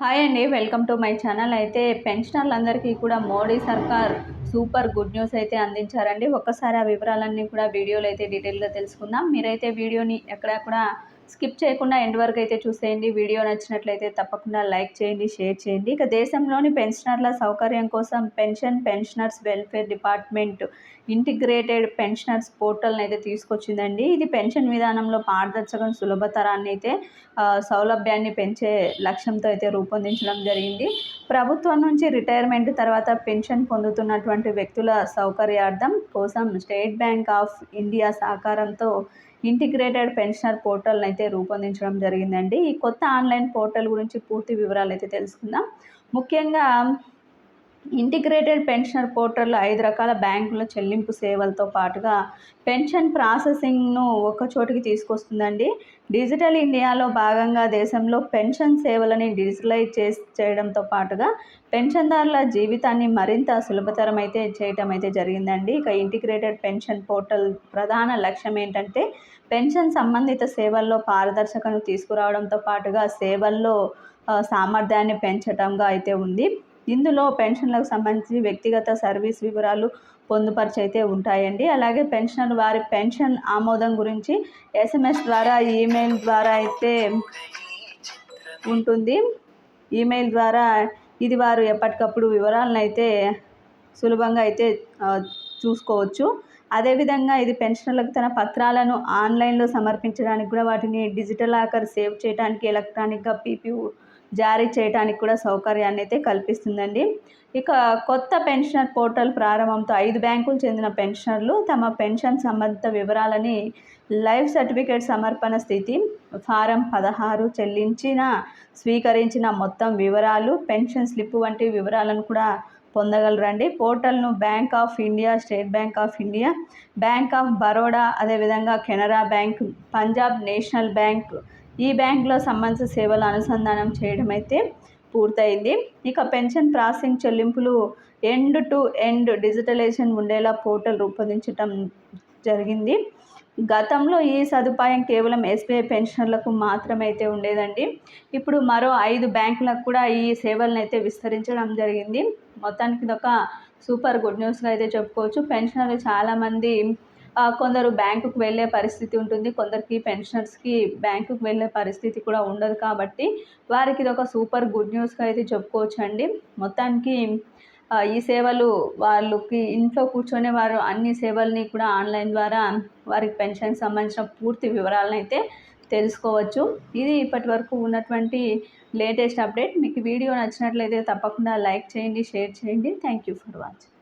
Hi అండి welcome to my channel. అయితే పెన్షనర్లందరికీ కూడా మోడీ సర్కార్ సూపర్ గుడ్ న్యూస్ అయితే అందించారండి. ఒక్కసారి ఆ వివరాలన్నీ కూడా వీడియోలో అయితే డీటెయిల్గా తెలుసుకుందాం. మీరైతే వీడియోని ఎక్కడ కూడా స్కిప్ చేయకుండా ఎండ్ వరకు అయితే చూసేయండి. వీడియో నచ్చినట్లయితే తప్పకుండా లైక్ చేయండి షేర్ చేయండి. ఇక దేశంలోని పెన్షనర్ల సౌకర్యం కోసం pension pensioners welfare department integrated pensioners పోర్టల్ని అయితే తీసుకొచ్చిందండి. ఇది పెన్షన్ విధానంలో పారదర్శకం సులభతరాన్ని అయితే సౌలభ్యాన్ని పెంచే లక్ష్యంతో అయితే రూపొందించడం జరిగింది. ప్రభుత్వం నుంచి రిటైర్మెంట్ తర్వాత పెన్షన్ పొందుతున్నటువంటి వ్యక్తుల సౌకర్యార్థం కోసం స్టేట్ బ్యాంక్ ఆఫ్ ఇండియా సహకారంతో ఇంటిగ్రేటెడ్ పెన్షనర్ పోర్టల్ని అయితే రూపొందించడం జరిగిందండి. ఈ కొత్త ఆన్లైన్ పోర్టల్ గురించి పూర్తి వివరాలు అయితే తెలుసుకుందాం. ముఖ్యంగా ఇంటిగ్రేటెడ్ పెన్షనర్ పోర్టల్లో ఐదు రకాల బ్యాంకుల చెల్లింపు సేవలతో పాటుగా పెన్షన్ ప్రాసెసింగ్ను ఒక చోటికి తీసుకొస్తుందండి. డిజిటల్ ఇండియాలో భాగంగా దేశంలో పెన్షన్ సేవలని డిజిటలైజ్ చేసి చేయడంతో పాటుగా పెన్షన్దారుల జీవితాన్ని మరింత సులభతరం అయితే చేయటం అయితే జరిగిందండి. ఇక ఇంటిగ్రేటెడ్ పెన్షన్ పోర్టల్ ప్రధాన లక్ష్యం ఏంటంటే పెన్షన్ సంబంధిత సేవల్లో పారదర్శకను తీసుకురావడంతో పాటుగా సేవల్లో సామర్థ్యాన్ని పెంచటంగా అయితే ఉంది. ఇందులో పెన్షన్లకు సంబంధించి వ్యక్తిగత సర్వీస్ వివరాలు పొందుపరిచైతే ఉంటాయండి. అలాగే పెన్షనర్ వారి పెన్షన్ ఆమోదం గురించి ఎస్ఎంఎస్ ద్వారా ఈమెయిల్ ద్వారా అయితే ఉంటుంది. ఈమెయిల్ ద్వారా ఇది వారు ఎప్పటికప్పుడు వివరాలను అయితే సులభంగా అయితే చూసుకోవచ్చు. అదేవిధంగా ఇది పెన్షనర్లకు తన పత్రాలను ఆన్లైన్లో సమర్పించడానికి కూడా వాటిని డిజిటల్ ఆకర్ సేవ్ చేయడానికి ఎలక్ట్రానిక్గా పీపీ జారీ చేయడానికి కూడా సౌకర్యాన్ని అయితే కల్పిస్తుందండి. ఇక కొత్త పెన్షనర్ పోర్టల్ ప్రారంభంతో ఐదు బ్యాంకులు చెందిన పెన్షనర్లు తమ పెన్షన్ సంబంధిత వివరాలని లైఫ్ సర్టిఫికేట్ సమర్పణ స్థితి ఫారం పదహారు చెల్లించిన స్వీకరించిన మొత్తం వివరాలు పెన్షన్ స్లిప్ వంటి వివరాలను కూడా పొందగలరండి. పోర్టల్ను Bank of India State Bank of India Bank of Baroda అదేవిధంగా Canara Bank Punjab National Bank ఈ బ్యాంకులో సంబంధించిన సేవలు అనుసంధానం చేయడం అయితే పూర్తయింది. ఇక పెన్షన్ ప్రాసెసింగ్ చెల్లింపులు ఎండ్ టు ఎండ్ డిజిటలైజేషన్ ఉండేలా పోర్టల్ రూపొందించటం జరిగింది. గతంలో ఈ సదుపాయం కేవలం ఎస్బీఐ పెన్షనర్లకు అయితే ఉండేదండి. ఇప్పుడు మరో ఐదు బ్యాంకులకు కూడా ఈ సేవలను అయితే విస్తరించడం జరిగింది. మొత్తానికి ఇది ఒక సూపర్ గుడ్ న్యూస్గా అయితే చెప్పుకోవచ్చు. పెన్షనర్లు చాలామంది కొందరు బ్యాంకుకు వెళ్ళే పరిస్థితి ఉంటుంది కొందరికి పెన్షనర్స్కి బ్యాంకుకు వెళ్ళే పరిస్థితి కూడా ఉండదు కాబట్టి వారికి ఇది ఒక సూపర్ గుడ్ న్యూస్గా అయితే చెప్పుకోవచ్చు అండి మొత్తానికి ఈ సేవలు వాళ్ళకి ఇంట్లో కూర్చొని వారు అన్ని సేవల్ని కూడా ఆన్లైన్ ద్వారా వారికి పెన్షన్ సంబంధించిన పూర్తి వివరాలను అయితే తెలుసుకోవచ్చు. ఇది ఇప్పటి వరకు ఉన్నటువంటి లేటెస్ట్ అప్డేట్. మీకు వీడియో నచ్చినట్లయితే తప్పకుండా లైక్ చేయండి షేర్ చేయండి. Thank you for watching.